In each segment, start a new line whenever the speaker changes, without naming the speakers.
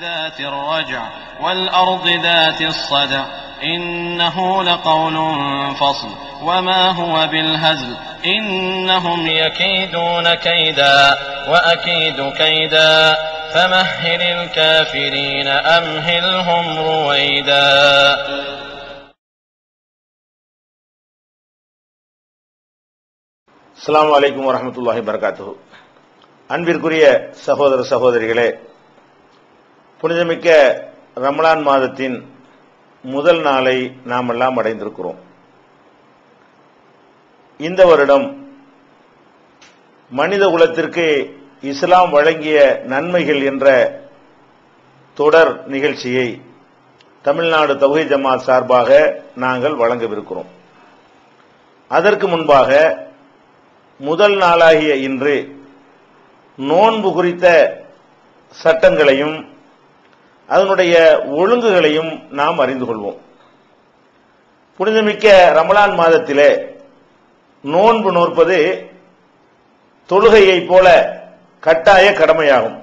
ذات الرجع والأرض ذات الصدع إنه لقول فصل وما هو بالهزل إنهم يكيدون كيدا وأكيد كيدا فمهل الكافرين أمهلهم رويدا
அஸ்ஸலாமு அலைக்கும் வரஹ்மத்துல்லாஹி வரகாத்துஹு அன்பிற்குரிய சகோதர சகோதரிகளே புனிதமிக்க ரமலான் மாதத்தின் முதல் நாளை நாம் எல்லாம் அடைந்திருக்கிறோம். இந்த வருடம் மனித குலத்திற்கு இஸ்லாம் வழங்கிய நன்மைகள் என்ற தொடர் நிகழ்ச்சியை தமிழ்நாடு தௌஹி ஜமாத் சார்பாக நாங்கள் வழங்கவிருக்கிறோம். அதற்கு முன்பாக முதல் நாளாகிய இன்று நோன்பு குறித்த சட்டங்களையும் அதனுடைய ஒழுங்குகளையும் நாம் அறிந்து கொள்வோம். புனிதமிக்க ரமலான் மாதத்திலே நோன்பு நோற்பது தொழுகையைப் போல கட்டாய கடமையாகும்.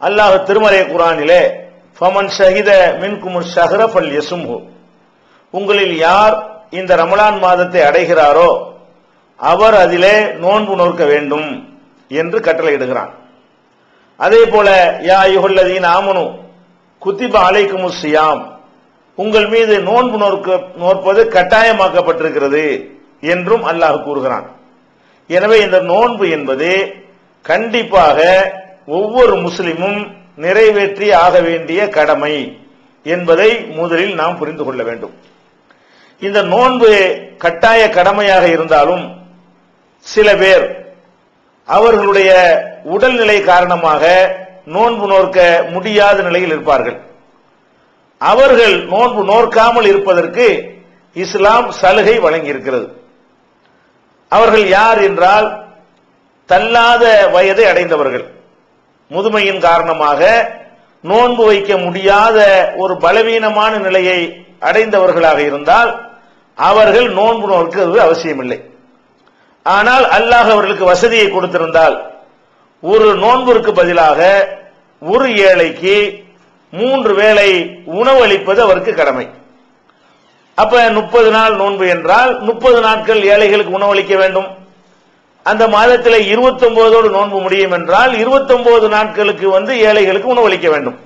அல்லாஹ் திருமறை குரானிலே ஃபமன் ஷஹித மின்குமுர் ஷஹர பல் யசும்ஹு உங்களில் யார் இந்த ரமலான் மாதத்தை அடைகிறாரோ அவர் அதிலே நோன்பு நோக்க வேண்டும் என்று கட்டளையிடுகிறான். அதே போல யா யுகல்லதீன் ஆமனு குத்திப அலைக்கும் சியாம். உங்கள் மீது நோன்பு நோக்க நோற்பது கட்டாயமாக்கப்பட்டிருக்கிறது என்றும் அல்லாஹ் கூறுகிறான். எனவே இந்த நோன்பு என்பது கண்டிப்பாக ஒவ்வொரு முஸ்லிமும் நிறைவேற்றி ஆக வேண்டிய கடமை என்பதை முதலில் நாம் புரிந்து கொள்ள வேண்டும். இந்த நோன்பு கட்டாய கடமையாக இருந்தாலும் சில பேர் அவர்களுடைய உடல்நிலை காரணமாக நோன்பு நோக்க முடியாத நிலையில் இருப்பார்கள். அவர்கள் நோன்பு நோக்காமல் இருப்பதற்கு இஸ்லாம் சலுகை வழங்கியிருக்கிறது. அவர்கள் யார் என்றால் தள்ளாத வயதை அடைந்தவர்கள். முதுமையின் காரணமாக நோன்பு வைக்க முடியாத ஒரு பலவீனமான நிலையை அடைந்தவர்களாக இருந்தால் அவர்கள் நோன்பு நோக்கிறது அவசியமில்லை. ஆனால் அல்லாஹ் அவர்களுக்கு வசதியை கொடுத்திருந்தால் ஒரு நோன்பிற்கு பதிலாக ஒரு ஏழைக்கு மூன்று வேளை உணவளிப்பது அவருக்கு கடமை. அப்ப முப்பது நாள் நோன்பு என்றால் முப்பது நாட்கள் ஏழைகளுக்கு உணவளிக்க வேண்டும். அந்த மாதத்தில் இருபத்தி ஒன்பதோடு நோன்பு முடியும் என்றால் இருபத்தி ஒன்பது நாட்களுக்கு வந்து ஏழைகளுக்கு உணவளிக்க வேண்டும்.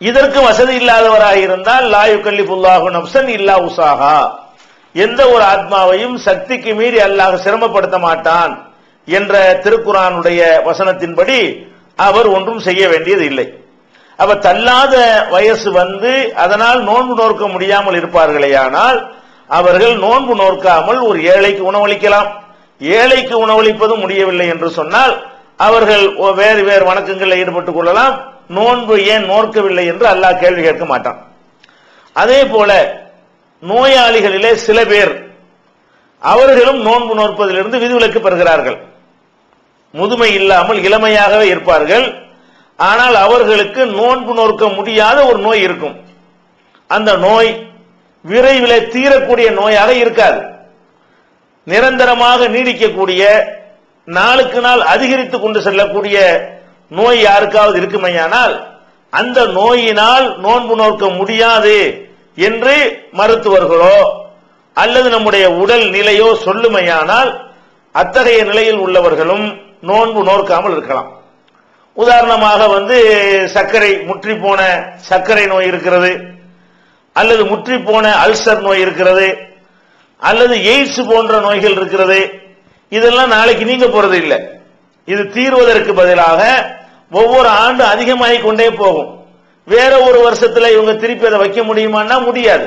இதற்கு வசதி இல்லாதவராக இருந்தால் லாயு கல்லிபுல்லாஹு நப்சன் இல்லா உசாகா எந்த ஒரு ஆத்மாவையும் சக்திக்கு மீறி அல்லாஹ் சிரமப்படுத்த மாட்டான் என்ற திருக்குறானுடைய வசனத்தின்படி அவர் ஒன்றும் செய்ய வேண்டியது இல்லை. அப்ப தள்ளாத வயசு வந்து அதனால் நோன்பு நோக்க முடியாமல் இருப்பார்களேயானால் அவர்கள் நோன்பு நோக்காமல் ஒரு ஏழைக்கு உணவளிக்கலாம். ஏழைக்கு உணவளிப்பதும் முடியவில்லை என்று சொன்னால் அவர்கள் வேறு வேறு வணக்கங்களில் ஈடுபட்டுக் கொள்ளலாம். நோன்பு ஏன் நோக்கவில்லை என்று அல்லாஹ் கேள்வி கேட்க மாட்டான். அதே போல நோயாளிகளிலே சில பேர் அவர்களும் நோன்பு நோற்பதிலிருந்து விதிவிலக்கு பெறுகிறார்கள். முதுமை இல்லாமல் இளமையாகவே இருப்பார்கள். ஆனால் அவர்களுக்கு நோன்பு நோக்க முடியாத ஒரு நோய் இருக்கும். அந்த நோய் விரைவில் தீரக்கூடிய நோயாக இருக்காது. நிரந்தரமாக நீடிக்கக்கூடிய நாளுக்கு நாள் அதிகரித்துக் கொண்டு செல்லக்கூடிய நோய் யாருக்காவது இருக்குமையானால் அந்த நோயினால் நோன்பு நோக்க முடியாது என்று மருத்துவர்களோ அல்லது நம்முடைய உடல் நிலையோ சொல்லுமையானால் அத்தகைய நிலையில் உள்ளவர்களும் நோன்பு நோக்காமல் இருக்கலாம். உதாரணமாக வந்து சர்க்கரை முற்றி போன சர்க்கரை நோய் இருக்கிறது அல்லது முற்றி போன அல்சர் நோய் இருக்கிறது அல்லது எய்ட்ஸ் போன்ற நோய்கள் இருக்கிறது. இதெல்லாம் நாளைக்கு நீங்க போறது இல்லை. இது தீர்வதற்கு பதிலாக ஒவ்வொரு ஆண்டு அதிகமாகி கொண்டே போகும். வேற ஒரு வருஷத்துல இவங்க திருப்பி அதை வைக்க முடியுமான்னா முடியாது.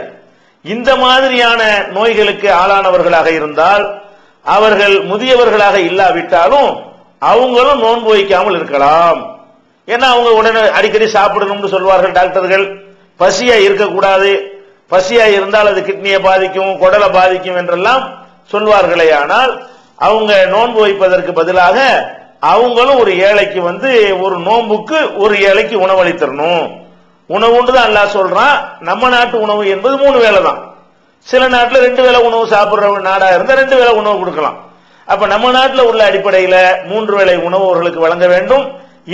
இந்த மாதிரியான நோய்களுக்கு ஆளானவர்களாக இருந்தால் அவர்கள் முதியவர்களாக இல்லாவிட்டாலும் அவங்களும் நோன்பு வைக்காமல் இருக்கலாம். ஏன்னா அவங்க உடனே அடிக்கடி சாப்பிடணும்னு சொல்வார்கள் டாக்டர்கள். பசியா இருக்கக்கூடாது. பசியா இருந்தால் அது கிட்னியை பாதிக்கும் குடலை பாதிக்கும் என்றெல்லாம் சொல்வார்களே. ஆனால் அவங்க நோன்பு வைப்பதற்கு பதிலாக அவங்களும் ஒரு ஏழைக்கு வந்து ஒரு நோன்புக்கு ஒரு ஏழைக்கு உணவளித்தரணும் உணவுன்னு தான் அல்லாஹ் சொல்றான். நம்ம நாட்டு உணவு என்பது மூணு வேலை தான் சில நாட்டில் ரெண்டு வேளை உணவு சாப்பிடுற நாடா இருந்தால் ரெண்டு வேளை உணவு கொடுக்கலாம். அப்ப நம்ம நாட்டில் உள்ள அடிப்படையில மூன்று வேளை உணவு அவர்களுக்கு வழங்க வேண்டும்.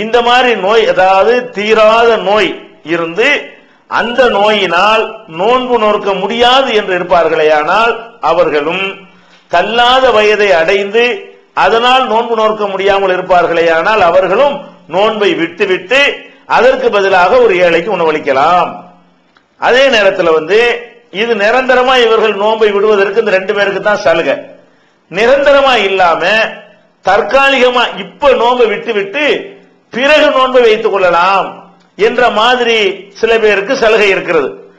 இந்த மாதிரி நோய் அதாவது தீராத நோய் இருந்து அந்த நோயினால் நோன்பு நோக்க முடியாது என்று இருப்பார்களேயானால் அவர்களும் தள்ளாத வயதை அடைந்து அதனால் நோன்பு நோக்க முடியாமல் இருப்பார்களேயானால் அவர்களும் நோன்பை விட்டுவிட்டு அதற்கு பதிலாக ஒரு ஏழைக்கு உணவளிக்கலாம். அதே நேரத்தில் வந்து இது நிரந்தரமா இவர்கள் நோன்பை விடுவதற்கு இந்த ரெண்டு பேருக்கு தான் சலுகை. நிரந்தரமா இல்லாம தற்காலிகமா இப்ப நோன்பை விட்டு விட்டு பிறகு நோன்பை வைத்துக் கொள்ளலாம் என்ற மாதிரி சில பேருக்கு சலுகை இருக்கிறது.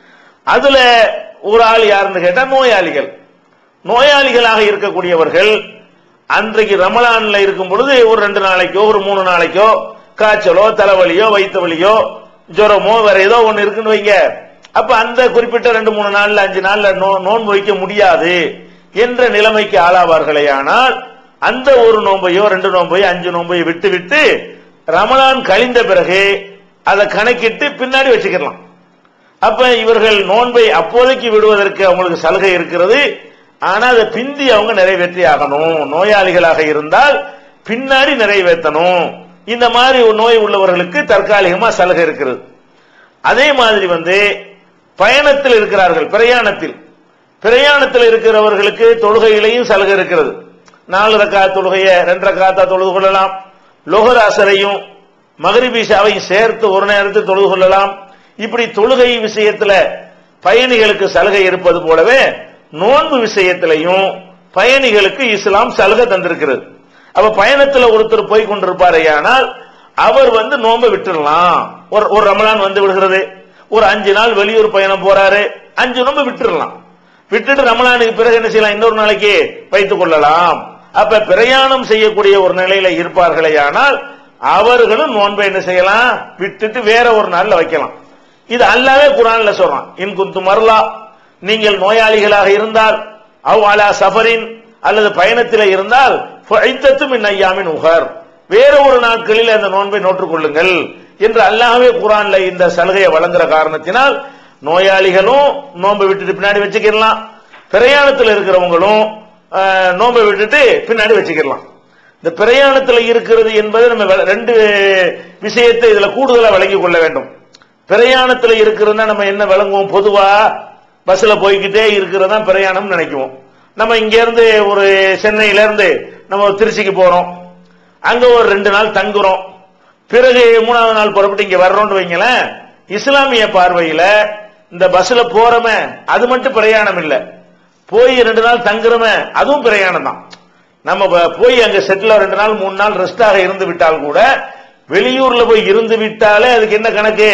அதுல ஒரு ஆள் யாருன்னு கேட்டா நோயாளிகள். நோயாளிகளாக இருக்கக்கூடியவர்கள் அன்றைக்கு ரமலான்ல இருக்கும் பொழுது ஒரு ரெண்டு நாளைக்கோ ஒரு மூணு நாளைக்கோ காய்ச்சலோ தலைவலியோ வயிற்று வலியோ ஜுரமோ வேற ஏதோ ஒன்னு இருக்குன்னு வைங்க. அப்ப அந்த குறிப்பிட்ட ரெண்டு மூணு நாள்ல அஞ்சு நாள்ல நோ- நோன்பு வைக்க முடியாது. என்ற நிலைமைக்கு ஆளாவார்களே ஆனால் அந்த ஒரு நோன்பையோ ரெண்டு நோன்பையோ அஞ்சு நோன்பையோ விட்டு விட்டு ரமலான் கழிந்த பிறகு அதை கணக்கிட்டு பின்னாடி வச்சுக்கலாம் அப்ப இவர்கள் நோன்பை அப்போதைக்கு விடுவதற்கு அவங்களுக்கு சலுகை இருக்கிறது. ஆனா அதை பிந்தி அவங்க நிறைவேற்றி ஆகணும். நோயாளிகளாக இருந்தால் பின்னாடி நிறைவேற்றணும். இந்த மாதிரி நோய் உள்ளவர்களுக்கு தற்காலிகமா சலுகை இருக்கிறது. அதே மாதிரி வந்து பயணத்தில் இருக்கிறார்கள் பிரயாணத்தில். பிரயாணத்தில் இருக்கிறவர்களுக்கு தொழுகையிலையும் சலுகை இருக்கிறது. நாலு ரக்கா தொழுகையை ரெண்டு ரக்காத்தா தொழுது கொள்ளலாம். லோகர் அசரையும் மகரிபீஷாவையும் சேர்த்து ஒரு நேரத்தில் தொழுது கொள்ளலாம். இப்படி தொழுகை விஷயத்துல பயணிகளுக்கு சலுகை இருப்பது போலவே நோன்பு விஷயத்திலையும் பயணிகளுக்கு இஸ்லாம் சலுகை தந்திருக்கிறது. அப்ப பயணத்துல ஒருத்தர் போய் கொண்டிருப்பாரையானால் அவர் வந்து நோன்பை விட்டுடலாம். ஒரு ஒரு ரமலான் வந்து விடுகிறது. ஒரு அஞ்சு நாள் வெளியூர் பயணம் போறாரு. அஞ்சு நோன்பு விட்டுடலாம். விட்டுட்டு ரமலானுக்கு பிறகு என்ன செய்யலாம்? இன்னொரு நாளைக்கு வைத்துக் கொள்ளலாம். அப்ப பிரயாணம் செய்யக்கூடிய ஒரு நிலையில இருப்பார்களேயானால் அவர்களும் நோன்பை என்ன செய்யலாம்? விட்டுட்டு வேற ஒரு நாள்ல வைக்கலாம். இது அல்லாவே குரான்ல சொல்றான். இன் குந்து மர்லா நீங்கள் நோயாளிகளாக இருந்தால் அவ் அலா சஃபரின் அல்லது பயணத்தில் இருந்தால் மின் ஐயாமின் உகர் வேற ஒரு நாட்களில் அந்த நோன்பை நோற்றுக் கொள்ளுங்கள். என்று அல்லாஹ்வே குரான்ல இந்த சலுகையை வழங்குற காரணத்தினால் நோயாளிகளும் நோன்பை விட்டுட்டு பின்னாடி வச்சுக்கிடலாம். பிரயாணத்தில் இருக்கிறவங்களும் நோன்பை விட்டுட்டு பின்னாடி வச்சுக்கிடலாம். இந்த பிரயாணத்தில் இருக்கிறது என்பது நம்ம வெ- ரெண்டு விஷயத்தை இதுல கூடுதலா விளங்கிக் கொள்ள வேண்டும். பிரயாணத்தில் இருக்கிறதுனா நம்ம என்ன விளங்குவோம்? பொதுவா பஸ்ல போய்கிட்டே இருக்கிறதா பிரயாணம் நினைக்குவோம். நம்ம இங்க இருந்து ஒரு சென்னையில இருந்து நம்ம திருச்சிக்கு போறோம். அங்க ஒரு ரெண்டு நாள் தங்குறோம். பிறகு மூணாவது நாள் புறப்பட்டு இங்க வர்றோம்னு வைங்களேன் இஸ்லாமிய பார்வையில இந்த பஸ்ல போறோமே அது மட்டும் பிரயாணம் இல்ல. போய் ரெண்டு நாள் தங்குறோமே அதுவும் பிரயாணம் தான். நம்ம போய் அங்க செட்டில் ரெண்டு நாள் மூணு நாள் ரெஸ்டாக இருந்து விட்டால் கூட வெளியூர்ல போய் இருந்து விட்டாலே அதுக்கு என்ன கணக்கு?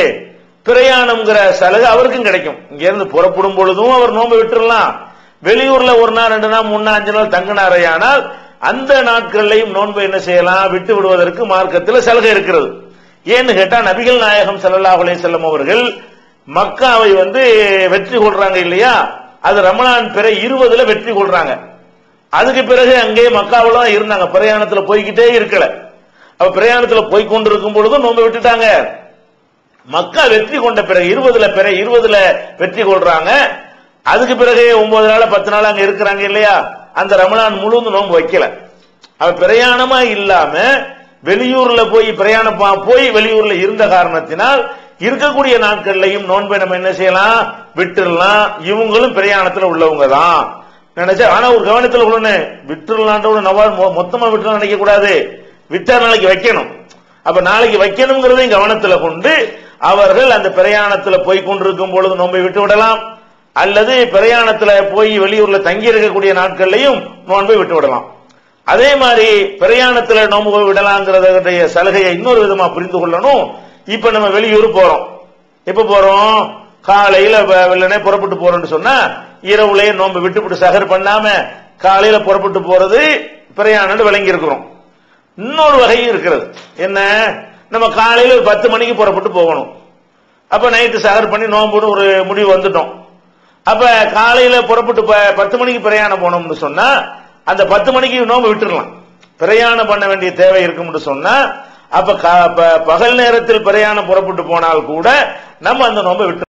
பிரயாணம்ங்கிற சலுகை அவருக்கும் கிடைக்கும். இங்க இருந்து புறப்படும் பொழுதும் அவர் நோன்பு விட்டுடலாம் வெளியூர்ல ஒரு நாள் ரெண்டு நாள் மூணு நாள் அஞ்சு நாள் தங்கினாரையானால் அந்த நாட்கள்லையும் நோன்பு என்ன செய்யலாம்? விட்டு விடுவதற்கு மார்க்கத்தில் சலுகை இருக்கிறது. ஏன்னு கேட்டா நபிகள் நாயகம் ஸல்லல்லாஹு செல்லும் அவர்கள் மக்காவை வந்து வெற்றி கொள்றாங்க இல்லையா? அது ரமலான் பிற இருபதுல வெற்றி கொள்றாங்க. அதுக்கு பிறகு அங்கே மக்காவில் தான் இருந்தாங்க. பிரயாணத்துல போய்கிட்டே இருக்கல. அப்ப பிரயாணத்துல போய் கொண்டிருக்கும் பொழுதும் நோன்பு விட்டுட்டாங்க. மக்கா வெற்றி கொண்ட பிறகு இருபதுல பிற இருபதுல வெற்றி கொள்றாங்க. அதுக்கு பிறகு ஒன்பது நாள் பத்து நாள் அங்க இருக்கிறாங்க இல்லையா? அந்த ரமலான் முழுந்து நோன்பு வைக்கல. அவ பிரயாணமா இல்லாம வெளியூர்ல போய் பிரயாணம் போய் வெளியூர்ல இருந்த காரணத்தினால் இருக்கக்கூடிய நாட்கள்லையும் நோன்பை நம்ம என்ன செய்யலாம்? விட்டுடலாம் இவங்களும் பிரயாணத்துல உள்ளவங்க தான் நினைச்சா ஆனா ஒரு கவனத்துல உள்ளனே விட்டுடலான்ற ஒரு நவால் மொ- மொத்தமா விட்டுலாம் நினைக்க கூடாது விட்டா நாளைக்கு வைக்கணும். அப்ப நாளைக்கு வைக்கணுங்கிறதையும் கவனத்துல கொண்டு அவர்கள் அந்த பிரயாணத்துல போய் கொண்டிருக்கும் பொழுது நோன்பை விட்டு விடலாம் அல்லது பிரயாணத்துல போய் வெளியூர்ல தங்கி இருக்கக்கூடிய நாட்கள்லையும் நோன்பை விட்டு விடலாம் அதே மாதிரி பிரயாணத்துல நோன்பு விடலாங்கிறத சலுகையை இன்னொரு விதமா புரிந்து கொள்ளணும். இப்ப நம்ம வெளியூர் போறோம். எப்ப போறோம்? காலையில வெள்ளனே புறப்பட்டு போறோம்னு சொன்னா இரவுலயே நோன்பு விட்டுவிட்டு சகர் பண்ணாம காலையில புறப்பட்டு போறது பிரயாணம்னு விளங்கி இருக்கிறோம் இன்னொரு வகையும் இருக்கிறது. என்ன? நம்ம காலையில ஒரு பத்து மணிக்கு புறப்பட்டு போகணும். அப்ப நைட்டு சகர் பண்ணி நோம்புன்னு ஒரு முடிவு வந்துட்டோம். அப்ப காலையில புறப்பட்டு ப- பத்து மணிக்கு பிரயாணம் போனோம்னு சொன்னா அந்த பத்து மணிக்கு நோம்பு விட்டுடலாம் பிரயாணம் பண்ண வேண்டிய தேவை இருக்கும்னு சொன்னா அப்ப பகல் நேரத்தில் பிரயாணம் புறப்பட்டு போனால் கூட நம்ம அந்த நோம்பை விட்டு